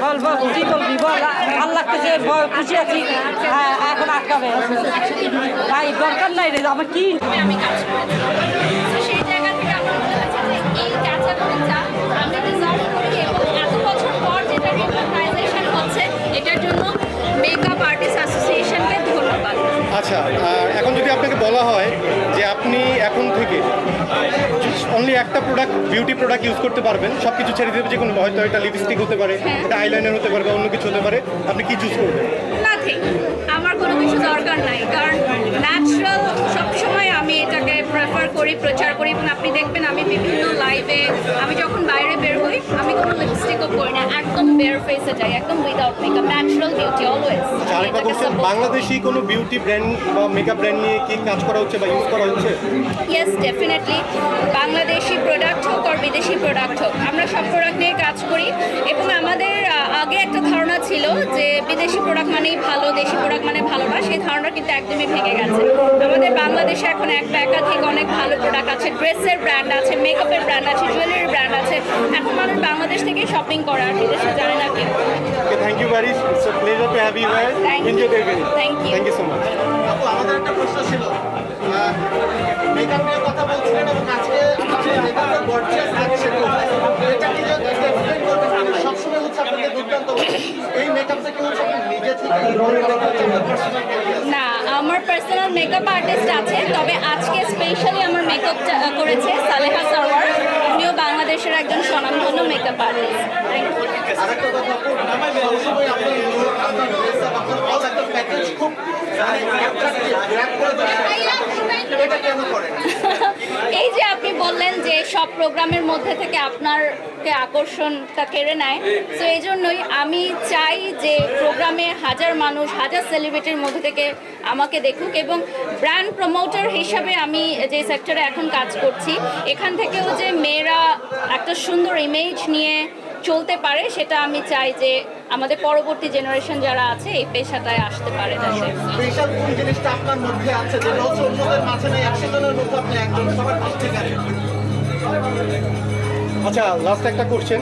বল বল কি বলবি বল ভালো লাগতেছে খুশি আছি। হ্যাঁ এখন আটকাবে। ভাই দরকার নাই রে আমার কি আমি কাজ করেছি তো সেই জায়গা থেকে আমার মনে হয়েছে যে এই ক্যাটাগরিটা আমি ডিজার্ভ করি এবং এত বছর পর যেটা রিকগনাইজেশন হচ্ছে এটার জন্য মেকআপ আর্টিস্ট অ্যাসোসিয়েশনকে ধন্যবাদ। আচ্ছা এখন যদি আপনাকে বলা হয় অনলি একটা প্রোডাক্ট বিউটি প্রোডাক্ট ইউজ করতে পারবেন। সব কিছু ছেড়ে দেবে, যে কোনো, হয়তো এটা লিপস্টিক হতে পারে, এটা আইলাইনার হতে পারে বা অন্য কিছু হতে পারে। আপনি কি চুজ করবেন? নাথিং আমার কোনো কিছু দরকার নাই। কারণ ন্যাচারাল সবসময় আমি এটাকে প্রেফার করি, প্রচার করি। এবং আপনি দেখবেন, আমি বিভিন্ন লাইভে আমি যখন বাইরে বের হই, আমি কোনো লিপস্টিকও করি না। বেয়ার ফেসে যাই একদম without makeup natural beauty always আরেকটা কোশ্চেন বাংলাদেশি কোনো বিউটি ব্র্যান্ড বা মেকআপ ব্র্যান্ড নিয়ে কি কাজ করা হচ্ছে বা ইউজ করা হচ্ছে? ইয়েস ডেফিনেটলি বাংলাদেশি প্রোডাক্ট হোক আর বিদেশি প্রোডাক্ট হোক আমরা সব প্রোডাক্ট নিয়ে কাজ করি। এবং আমাদের আগে একটা ধারণা ছিল যে বিদেশি প্রোডাক্ট মানেই ভালো দেশি প্রোডাক্ট মানে ভালো না সেই ধারণা কিন্তু একদমই ভেঙে গেছে। আমাদের বাংলাদেশে এখন একটা একাধিক অনেক ভালো প্রোডাক্ট আছে ড্রেসের ব্র্যান্ড আছে মেকআপের ব্র্যান্ড আছে জুয়েলারির ব্র্যান্ড আছে। এখন মানুষ বাংলাদেশ থেকেই শপিং করে আর বিদেশে okay thank you very it's a pleasure to have you here Thank you. Enjoy the evening Thank you. Thank you so much আপু আমাদের একটা প্রশ্ন ছিল। মেকআপ নিয়ে কথা বলছিলেন এবং আজকে যে মেকআপের গর্জিয়াস লাগছে তো এটা কি একটু এক্সপ্লেইন সবসময় হচ্ছে আপনাদের দুর্দান্ত এই মেকআপটা কি হচ্ছে আপনি নিজে থেকে? না আমার পার্সোনাল মেকআপ আর্টিস্ট আছে তবে আজকে স্পেশালি আমার মেকআপ করেছে সালেহা সারওয়ার। উনিও বাংলাদেশের একজন স্বনামধন্য মেকআপ আর্টিস্ট থ্যাংক ইউ মানে এই যে আপনি বললেন যে সব প্রোগ্রামের মধ্যে থেকে আপনারকে আকর্ষণটা কেড়ে নেয়, তো এই জন্যই আমি চাই যে প্রোগ্রামে হাজার মানুষ, হাজার সেলিব্রিটির মধ্যে থেকে আমাকে দেখুক এবং ব্র্যান্ড প্রমোটার হিসাবে আমি যে সেক্টরে এখন কাজ করছি, এখান থেকেও যে মেয়েরা একটা সুন্দর ইমেজ নিয়ে চলতে পারে সেটা আমি চাই যে আমাদের পরবর্তী জেনারেশন যারা আছে এই পেশাটায় আসতে পারে স্পেশাল কোন জিনিসটা আপনার মধ্যে আছে যেটা হচ্ছে অন্যদের মাঝে নেই একশো জনের মধ্যে আপনি একজন সবার ঠিক আছে আচ্ছা লাস্ট একটা কোশ্চেন